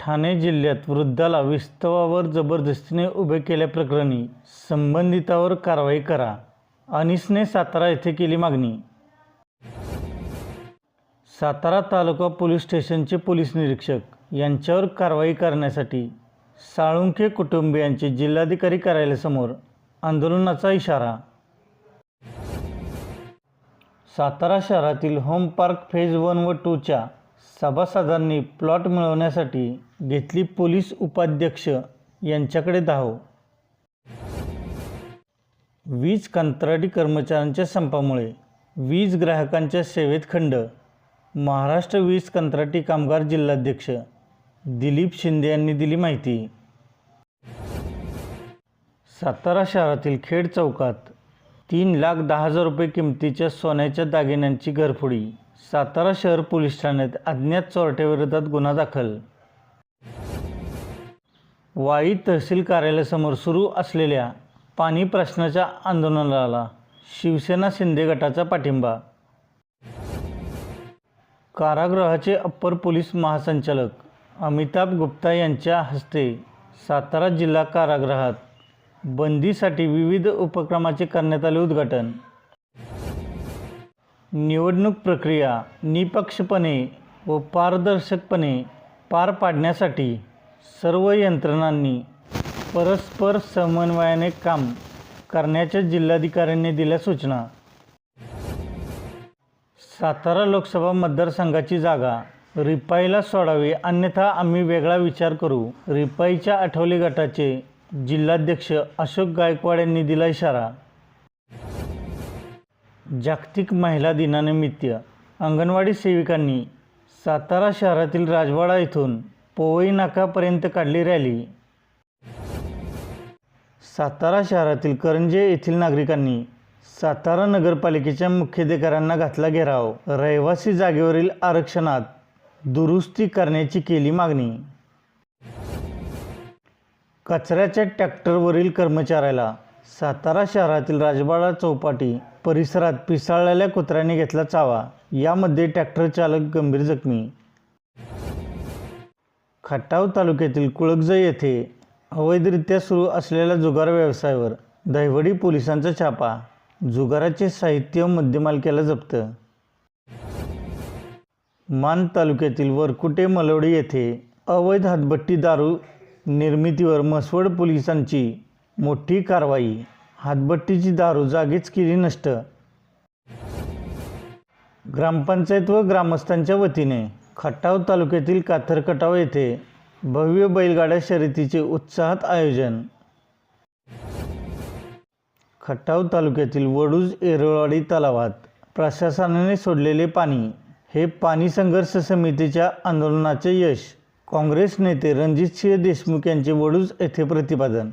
ठाणे जिल्ह्यात वृद्धाला विस्तवावर जबरदस्तीने उभे केल्याप्रकरणी संबंधितावर कारवाई करा. अनिसने सातारा येथे केली मागणी. सातारा तालुका पोलीस स्टेशनचे पोलीस निरीक्षक यांच्यावर कारवाई करण्यासाठी साळुंखे कुटुंबियांचे जिल्हाधिकारी कार्यालयासमोर आंदोलनाचा इशारा. सातारा शहरातील होम पार्क फेज वन व टूच्या सभासदांनी प्लॉट मिळवण्यासाठी घेतली पोलीस उपाध्यक्ष यांच्याकडे धाव. वीज कंत्राटी कर्मचाऱ्यांच्या संपामुळे वीज ग्राहकांच्या सेवेत खंड. महाराष्ट्र वीज कंत्राटी कामगार जिल्हाध्यक्ष दिलीप शिंदे यांनी दिली माहिती. सातारा शहरातील खेड चौकात तीन लाख दहा हजार रुपये किमतीच्या सोन्याच्या दागिन्यांची घरफोडी. सातारा शहर पोलीस ठाण्यात अज्ञात चोरट्याविरोधात गुन्हा दाखल. वाई तहसील कार्यालयासमोर सुरू असलेल्या पाणी प्रश्नाच्या आंदोलनाला शिवसेना शिंदे गटाचा पाठिंबा. कारागृहाचे अप्पर पोलीस महासंचालक अमिताभ गुप्ता यांच्या हस्ते सातारा जिल्हा कारागृहात बंदीसाठी विविध उपक्रमाचे करण्यात आले उद्घाटन. निवडणूक प्रक्रिया निपक्षपणे व पारदर्शकपणे पार पाडण्यासाठी सर्व यंत्रणांनी परस्पर समन्वयाने काम करण्याच्या जिल्हाधिकाऱ्यांनी दिल्या सूचना. सातारा लोकसभा मतदारसंघाची जागा रिपाईला सोडावी अन्यथा आम्ही वेगळा विचार करू. रिपाईच्या आठवले गटाचे जिल्हाध्यक्ष अशोक गायकवाड यांनी दिला इशारा. जागतिक महिला दिनानिमित्त अंगणवाडी सेविकांनी सातारा शहरातील राजवाडा येथून पोवई नाकापर्यंत काढली रॅली. सातारा शहरातील करंजे येथील नागरिकांनी सातारा नगरपालिकेच्या मुख्याधिकाऱ्यांना घातला घेराव. रहिवासी जागेवरील आरक्षणात दुरुस्ती करण्याची केली मागणी. कचऱ्याच्या ट्रॅक्टरवरील कर्मचाऱ्याला सातारा शहरातील राजबाडा चौपाटी परिसरात पिसाळलेल्या कुत्र्याने घेतला चावा. यामध्ये ट्रॅक्टर चालक गंभीर जखमी. खटाव तालुक्यातील कुळगज येथे अवैधरित्या सुरू असलेल्या जुगार व्यवसायावर दहिवडी पोलिसांचा छापा. जुगाराचे साहित्य मध्यमालक्याला जप्त. मान तालुक्यातील वरकुटे मलवडी येथे अवैध हातभट्टी दारू निर्मितीवर म्हसवड पोलिसांची मोठी कारवाई. हातभट्टीची दारू जागीच केली नष्ट. ग्रामपंचायत व ग्रामस्थांच्या वतीने खटाव तालुक्यातील काथरकटाव येथे भव्य बैलगाड्या शर्यतीचे उत्साहात आयोजन. खटाव तालुक्यातील वडूज एरळवाडी तलावात प्रशासनाने सोडलेले पाणी हे पाणी संघर्ष समितीच्या आंदोलनाचे यश. काँग्रेस नेते रणजितसिंह देशमुख यांचे वडूज येथे प्रतिपादन.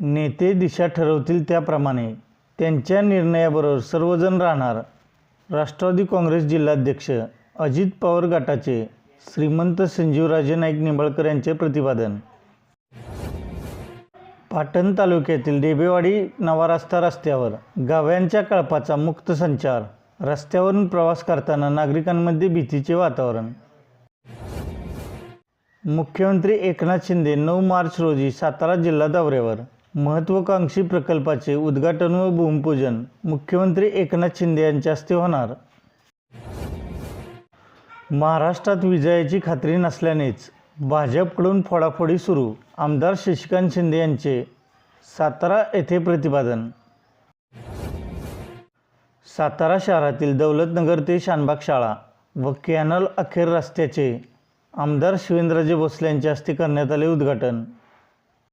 नेते दिशा ठरवतील त्याप्रमाणे त्यांच्या निर्णयाबरोबर सर्वजण राहणार. राष्ट्रवादी काँग्रेस जिल्हाध्यक्ष अजित पवार गटाचे श्रीमंत संजीवराजे नाईक निंबाळकर यांचे प्रतिपादन. पाटण तालुक्यातील डेबेवाडी नवा रस्ता रस्त्यावर गाव्यांच्या कळपाचा मुक्त संचार रस्त्यावरून प्रवास करताना नागरिकांमध्ये भीतीचे वातावरण. मुख्यमंत्री एकनाथ शिंदे नऊ मार्च रोजी सातारा जिल्हा दौऱ्यावर महत्त्वाकांक्षी प्रकल्पाचे उद्घाटन व भूमिपूजन मुख्यमंत्री एकनाथ शिंदे यांच्या हस्ते होणार. महाराष्ट्रात विजयाची खात्री नसल्यानेच भाजपकडून फोडाफोडी सुरू. आमदार शशिकांत शिंदे यांचे सातारा येथे प्रतिपादन. सातारा शहरातील दौलतनगर ते शानबाग शाळा व कॅनल अखेर रस्त्याचे आमदार शिवेंद्रजे भोसले यांच्या हस्ते करण्यात आले उद्घाटन.